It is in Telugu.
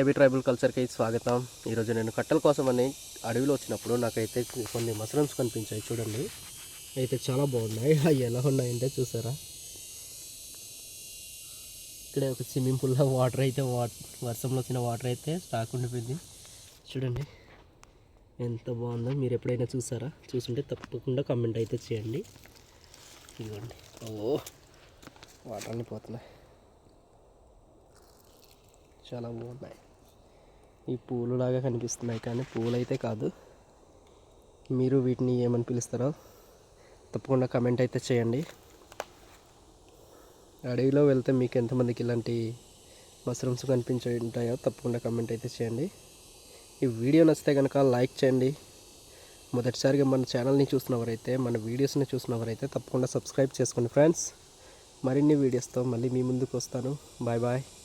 హైబీ ట్రైబల్ కల్చర్కి స్వాగతం. ఈరోజు నేను కట్టెల కోసం అని అడవిలో వచ్చినప్పుడు నాకైతే కొన్ని మష్రూమ్స్ కనిపించాయి చూడండి. అయితే చాలా బాగున్నాయి. అవి ఎలా ఉన్నాయంటే చూసారా? ఇక్కడ ఒక స్విమ్మింగ్ పూల్లో వాటర్ అయితే వాటర్ వర్షంలో వచ్చిన వాటర్ అయితే స్టాక్ ఉండిపోయింది. చూడండి. ఎంత బాగుందో మీరు ఎప్పుడైనా చూసారా? చూసుంటే తప్పకుండా కమెంట్ అయితే చేయండి. ఇదిగోండి. ఓ వాటర్ అన్నీ పోతున్నాయి. చాలా బాగున్నాయి. ఈ పూలు లాగా కనిపిస్తున్నాయి కానీ పూలు అయితే కాదు. మీరు వీటిని ఏమని పిలుస్తారో తప్పకుండా కమెంట్ అయితే చేయండి. అడవిలో వెళ్తే మీకు ఎంతమందికి ఇలాంటి మష్రూమ్స్ కనిపించి ఉంటాయో తప్పకుండా కమెంట్ అయితే చేయండి. ఈ వీడియో నచ్చితే కనుక లైక్ చేయండి. మొదటిసారిగా మన ఛానల్ని చూసినవారైతే మన వీడియోస్ని చూసినవారైతే తప్పకుండా సబ్స్క్రైబ్ చేసుకోండి ఫ్రెండ్స్. మరిన్ని వీడియోస్తో మళ్ళీ మీ ముందుకు వస్తాను. Bye bye.